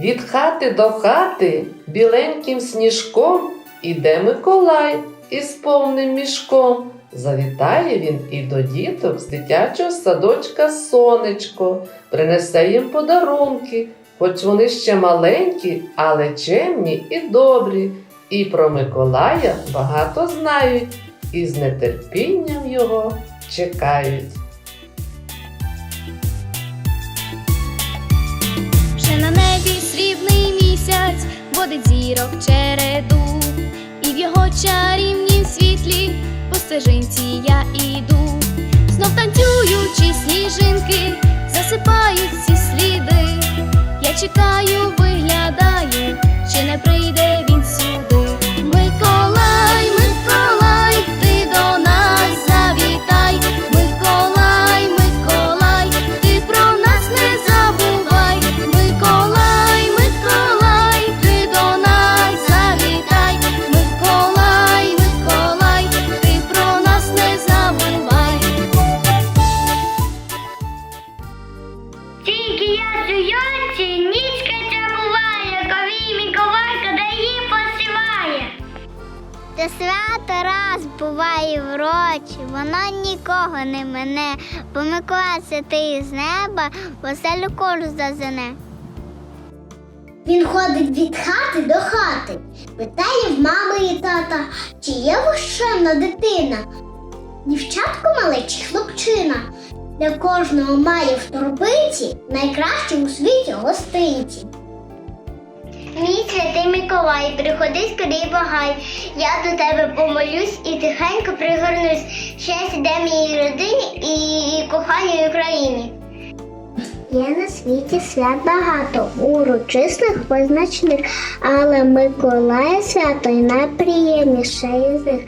Від хати до хати біленьким сніжком іде Миколай із повним мішком. Завітає він і до діток з дитячого садочка сонечко, принесе їм подарунки, хоч вони ще маленькі, але чемні і добрі, і про Миколая багато знають, і з нетерпінням його чекають. На срібний місяць водить зірок череду, і в його чарівнім світлі по стежинці я іду. Та свято раз буває в році, воно нікого не мене, бо Миколай святий з неба, веселю колю зазене. Він ходить від хати до хати, питає в мами і тата, чи є вощена дитина. Дівчатко мале чи хлопчина. Для кожного має в торбинці найкращі у світі гостинці. Мій святий Миколай, приходи скорій багай. Я до тебе помолюсь і тихенько пригорнусь. Щастя де моїй родині і коханій Україні. Є на світі свят багато, урочисних, визначених, але Миколая свято й найприємніше із них.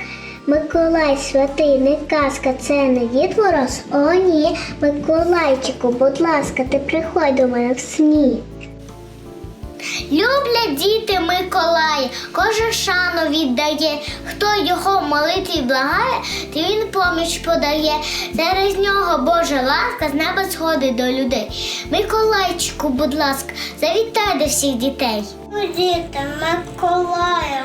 Миколай святий, не казка, це не дід Мороз. О, ні, Миколайчику, будь ласка, ти приходь до мене в сні. Люблять діти Миколая, кожен шану віддає. Хто його молитві благає, то він поміч подає. Через нього Божа ласка з неба сходить до людей. Миколайчику, будь ласка, завітай до всіх дітей. Діти Миколая,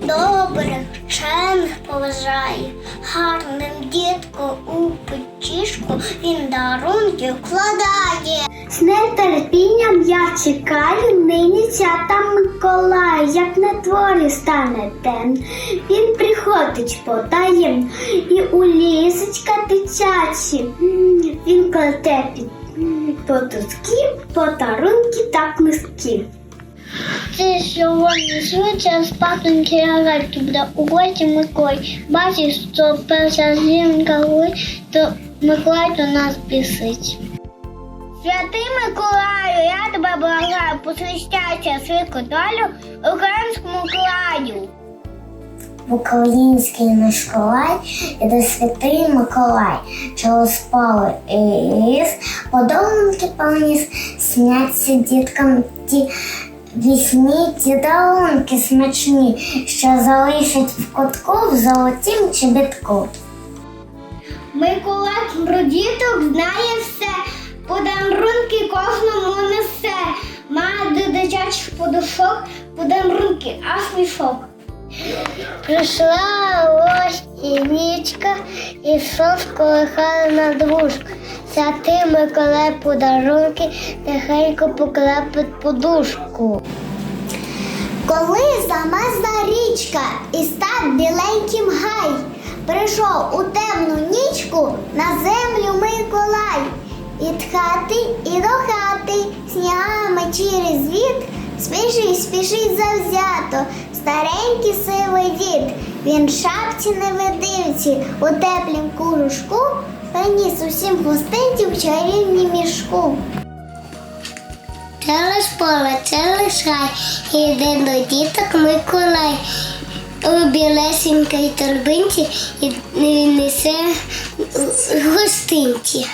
добрих, вчених поважає, гарним дітку у печішку він дарунки вкладає. З нетерпінням я чекаю нині свята Миколая, як на дворі стане день. Він приходить потаєм і у лісочка дитячі. Він кладе під подушки, подарунки та книжки. Це сьогодні швидше спатоньки ягодки буде у готі Миколай. Бачиш, що перша зімка то Миколай до нас пісить. Святий Миколаю, я тебе благаю, посвящайся святку долю українському. В український Миколай іде святий Миколай, чого спали із подарунки поніс, сняться діткам ті вісні ті дарунки смачні, що залишать в кутку в золотім чобітку. Миколай про діток знає все, подарунки кожному несе. Має до дитячих подушок, подарунки аж мішок. Прийшла ось і нічка, і сос колихала на дружку. Святий Миколай подарунки тихенько під подушку. Коли замерзла річка і став біленьким гай, прийшов у темну нічку на землю. Від хати і до хати, снігами через віт, спішить, спішить завзято, старенький сивий дід. Він в шапці невидимці, у теплім курушку, приніс усім гостинців чарівні мішку. Це лиш поле, це лиш рай, іде до діток Миколай. У білесенькій торбинці і несе гостинці.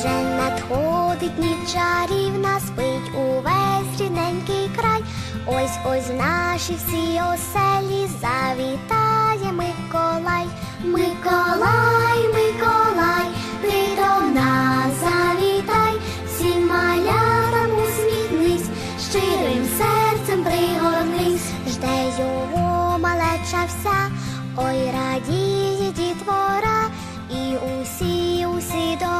вже надходить ніч чарівна, спить увесь рідненький край. Ось ось в наші всі оселі завітає Миколай, Миколай, Миколай, ти до нас завітай, всім малярам усміхнись, щирим серцем пригорнись, жде його малеча вся, ой радіє дітвора, і усі, усі до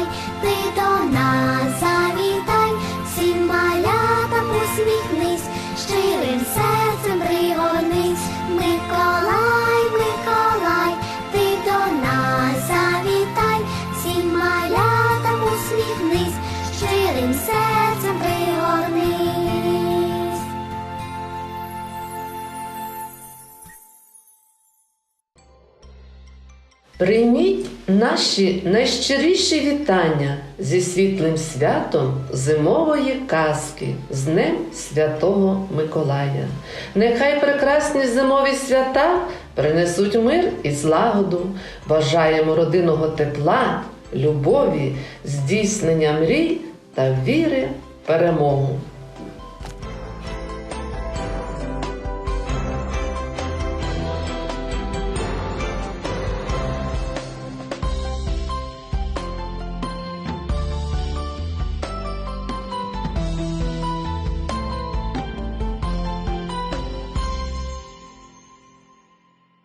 Прийміть наші найщиріші вітання зі світлим святом зимової казки з Днем Святого Миколая. Нехай прекрасні зимові свята принесуть мир і злагоду. Бажаємо родинного тепла, любові, здійснення мрій та віри в перемогу.